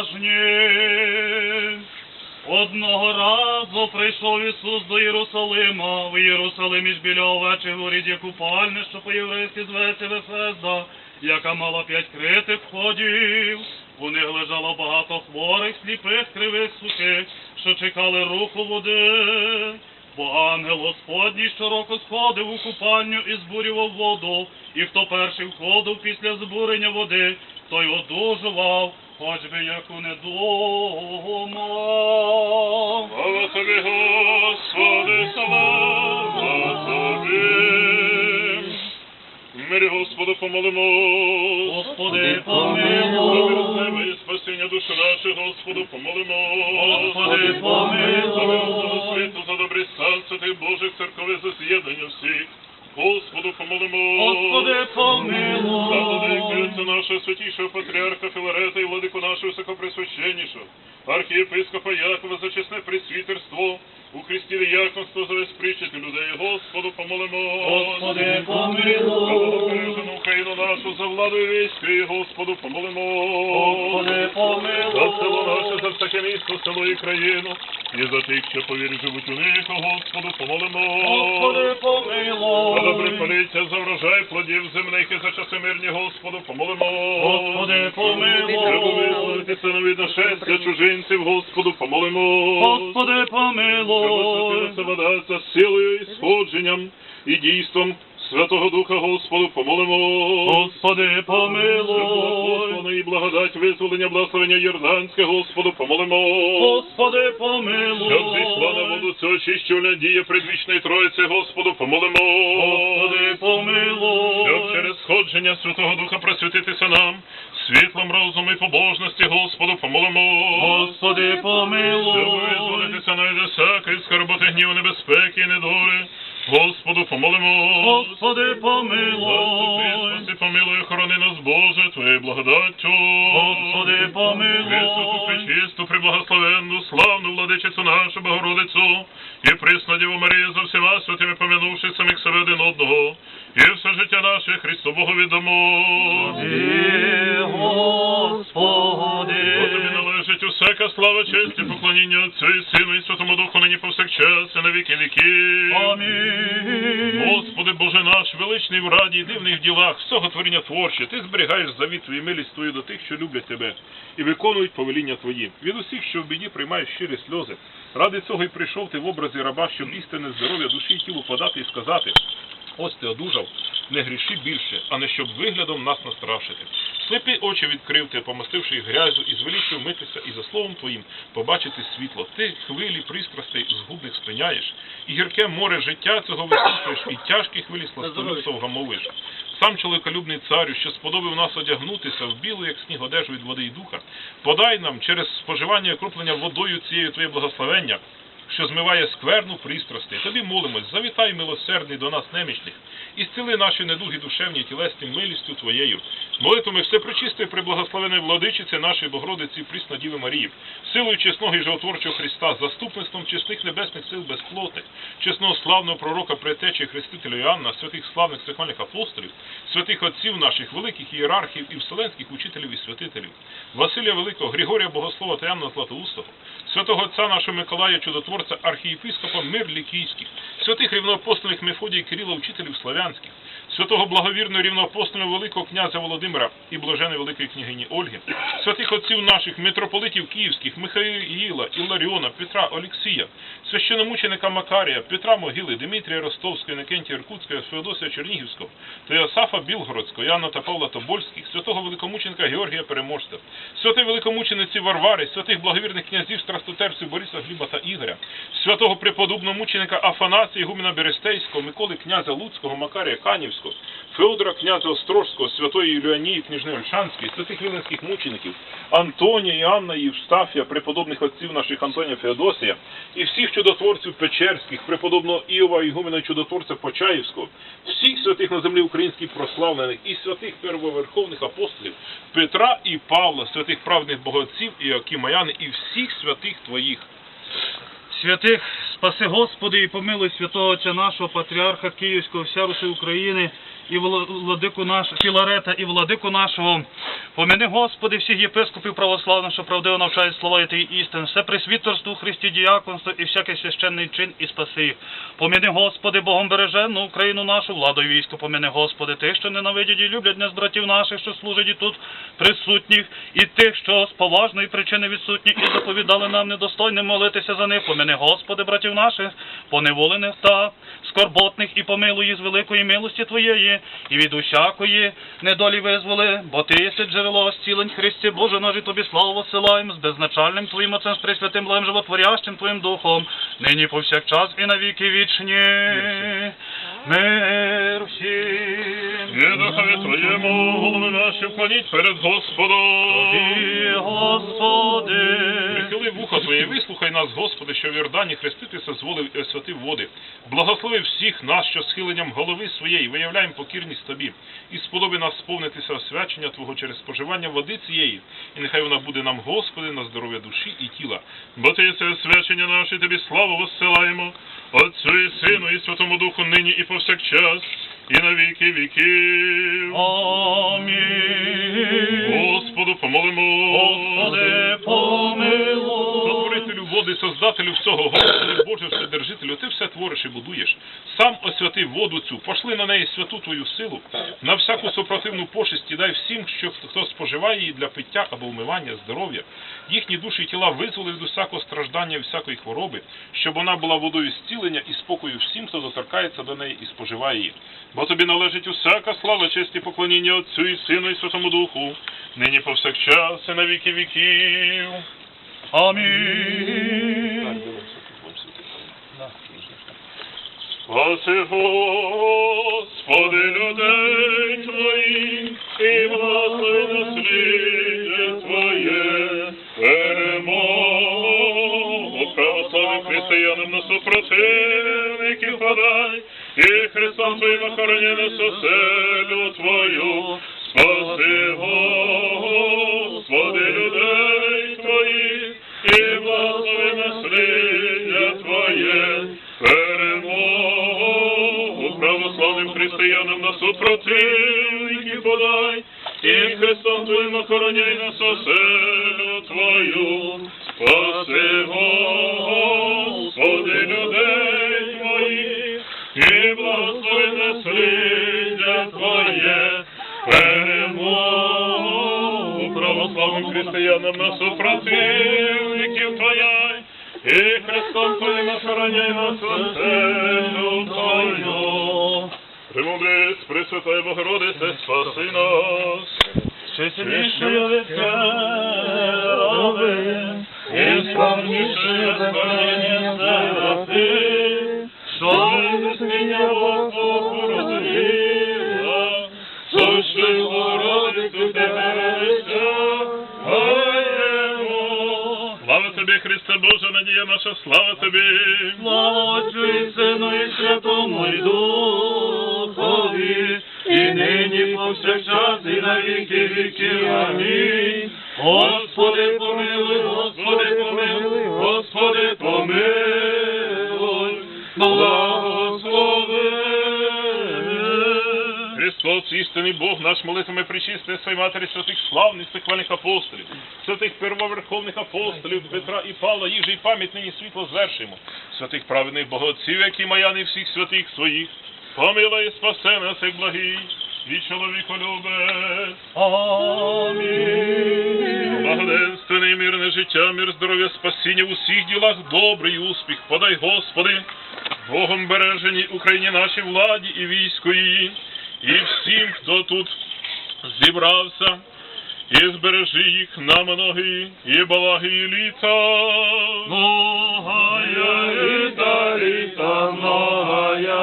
уважні. Одного разу прийшов Ісус до Єрусалима, в Єрусалимі ж біля овечої горі є купальня, що по-єврейськи зветься Вефезда, яка мала п'ять критих входів. У них лежало багато хворих, сліпих, кривих, сухих, що чекали руху води. Бо ангел Господній щороку сходив у купальню і збурював воду, і хто перший входив після збурення води, той одужував, хоч би яку не думав. Слава тобі, Господи, слава тобі. В мирі Господу помолимо. Господи, За помилуй. тебе і спасіння душі нашої, Господу помолимо. Господи, помилуй. За світу, за стан святих Божих церковей, за з'єднання всіх. Господу помолимо. Господи, За помилуй. владику Отця нашого святішого патріарха Філарета і владику нашого високоприсвященнішого, архієпископа Якова за чесне присвітерство, у Христі діяконство за весь причити людей. Господу помолимо. Господи, За помилуй. благопережену Україну нашу, за владу і військи, Господу помолимо. Господи, За село наше, за всяке місто, село і країну, і за тих, що повірі живуть у них, Господу помолимо. Господи, За добре помилуй. поліття, за врожай плодів земних і за часи мирні, Господу помолимо. Господи, Треба помилуй. визволитися на від нашестя чужинців, Господу помолимо. Господи, помилуй. Вода за силою і сходженням і дійством Святого Духа, Господу помолимо. Господи, помилуй. Благословення і благодать визволення, благословення Йорданське, Господу помолимо. Господи, помилуй. Щоб зійшла на воду цього очищувальна дія предвічної Троїці, Господу помолимо. Господи, помилуй. Щоб через сходження Святого Духа просвітитися нам, світлом розуму і побожності, Господу помолимо. Господи, Щоб помилуй. визволитися навіть від всякої скарботи гніву, небезпеки і недолі, Господу помолимо. Господи, помилуй. спаси, помилуй, охорони нас, Боже, Твоєю благодаттю. Господи, помилуй. пречисту, преблагословенну, славну владичицю нашу Богородицю, і присну Діву Марію за всіма святими помянувши самих себе один одного, і все життя наше Христу Богу віддамо. Тобі Господи. Усяка слава, честь і поклоніння Отцю і Сину і Святому Духу нині повсякчас і на віки віки. Амінь. Господи Боже наш, величний в раді і дивних ділах, всього творіння творче, ти зберігаєш завіт твою милість твою до тих, що люблять тебе, і виконують повеління твої. Від усіх, що в біді приймають щирі сльози. Ради цього й прийшов ти в образі раба, щоб істинне здоров'я душі і тілу подати і сказати. Ось ти одужав, не гріши більше, а не щоб виглядом нас настрашити. Сліпі очі відкрив ти, помастивши їх грязю, і звелівши вмитися, і за словом твоїм побачити світло. Ти хвилі пристрастей згубних спиняєш, і гірке море життя цього висушуєш, і тяжкі хвилі сластолюбця вгамовуєш. Сам чоловіколюбний царю, що сподобав нас одягнутися в білу, як сніг одежу від води і духа, подай нам через споживання і окроплення водою цією твоє благословення, що змиває скверну пристрасти. Тобі молимось, завітай милосердний до нас немічних, і зціли наші недуги душевні тілесні милістю Твоєю. Молитвами все причистої приблагословеної владичиці нашої Богородиці Прісна Діви Марії, силою чесного і животворчого Христа, заступництвом чесних небесних сил безплотних, чесного славного пророка Претечі Хрестителя Іоанна, святих славних церковних апостолів, святих отців наших, великих ієрархів і вселенських учителів і святителів, Василія Великого, Григорія Богослова та Яна Златоустого, святого отця нашого Миколая Чудотворця, архієпископа Мир Лікійських, святих рівноапостольних Мефодія Кирилла Кирила, учителів славянських, святого благовірного рівноапостольного Великого князя Володимира і блаженої Великої княгині Ольги, святих отців наших митрополитів київських Михаїла, Іларіона, Петра, Олексія, священомученика Макарія, Петра Могили, Дмитрія Ростовського, Інокентія Іркутського, Феодосія Чернігівського, та Йосафа Білгородського, Яна та Павла Тобольських, святого великомученика Георгія Переможця, святої великомучениці Варвари, святих благовірних князів страстотерців Бориса Гліба та Ігоря, святого преподобного мученика Афанасія Гумена Берестейського, Миколи князя Луцького, Макарія Канівського, Феодора князя Острожського, святої Юліанії княжни Ольшанської, святих віленських мучеників, Антонія, і Євстафія, преподобних отців наших Антонія Феодосія, і всіх чудотворців Печерських, преподобного Іова Ігумена чудотворця Почаївського, всіх святих на землі українських прославлених і святих первоверховних апостолів Петра і Павла, святих праведних богоотців і Акімаяни, і всіх святих твоїх. Святих спаси Господи і помилуй святого Отця нашого, патріарха Київського, вся Руси України, і вла- владику наш, Філарета, і владику нашого Помини, Господи, всіх єпископів православних, що правдиво навчають слова і тієї істини, все пресвітерство у Христі діяконство і всякий священний чин і спаси їх. Помини, Господи, Богом бережену Україну нашу, владу і військо, помини, Господи, тих, що ненавидять і люблять з братів наших, що служать і тут присутніх, і тих, що з поважної причини відсутні, і заповідали нам недостойним молитися за них. Помини, Господи, братів наших, поневолених та скорботних, і помилуй з великої милості Твоєї, і від усякої недолі визволи, бо Ти єси джерело зцілень Христі Боже наш, і Тобі славу посилаємо з беззначальним Твоїм Отцем, з Пресвятим Благим Животворящим Твоїм Духом, нині повсякчас і на віки вічні. Мир всім. І духові Твоєму, голови наші, вклоніть перед Господом. І, Господи, Прихили вуха Твоє, вислухай нас, Господи, що в Йордані хреститися зволив і освятив води. Благослови всіх нас, що схиленням голови своєї виявляємо покірність Тобі, і сподоби нас сповнитися освячення Твого через споживання води цієї, і нехай вона буде нам, Господи, на здоров'я душі і тіла. Бо Ти це освячення наше, Тобі славу воссилаємо, Отцю і Сину, і Святому Духу нині і повсякчас, і на віки віків. Амінь. Господу помолимо. Господи, создателю всього, Господи Боже, Вседержителю, ти все твориш і будуєш. Сам освяти воду цю, пошли на неї святу твою силу, на всяку супротивну пошесть і дай всім, що хто споживає її для пиття або вмивання, здоров'я, їхні душі і тіла визволи від усякого страждання всякої хвороби, щоб вона була водою зцілення і спокою всім, хто доторкається до неї і споживає її. Бо тобі належить усяка слава, честь і поклоніння Отцю і Сину і Святому Духу, нині повсякчас і на віки віків. Амінь. Спаси, Господи, людей Твоїх, і благослови насліддя Твоє, перемогу православним християнам на супротивників подай, і Христом Твоїм охороняй нас оселю Твою. Спаси, Господи, людей Твоїх, і благослови насліддя Твоє, перемогу православним християнам на супротивників подай, і Христом Твоїм охороняй нас оселю Твою. Спаси, Господи, людей Твоїх, і благослови насліддя Твоє, перемогу православним християнам на супротивників Твоя, і Христом Твоїм охороняй нас оселю Твою. Премудрість, Пресвятая Богородице, спаси нас. Сильніше відкрили, і славніше збавлення що засміння Богу надія наша, слава Тобі. Слава Отцю і Сину і Святому і Духові, і нині повсякчас і на віки віків. Амінь. Господи, помилуй, Христос, істинний Бог, наш молитвами причисти своїй матері святих славних сихвальних апостолів, святих первоверховних апостолів Петра і Павла, їх же й пам'ять нині світло звершимо, святих праведних богоців, які маяни всіх святих своїх, помилуй спасе нас, як благий, і чоловіколюбець. Амінь. Благоденственне і мирне життя, мир, здоров'я, спасіння в усіх ділах, добрий успіх. Подай, Господи, Богом береженій Україні нашій владі і війську її, і всім, хто тут зібрався, і збережи їх на многі і балаги літа. Многая літа, літа, многая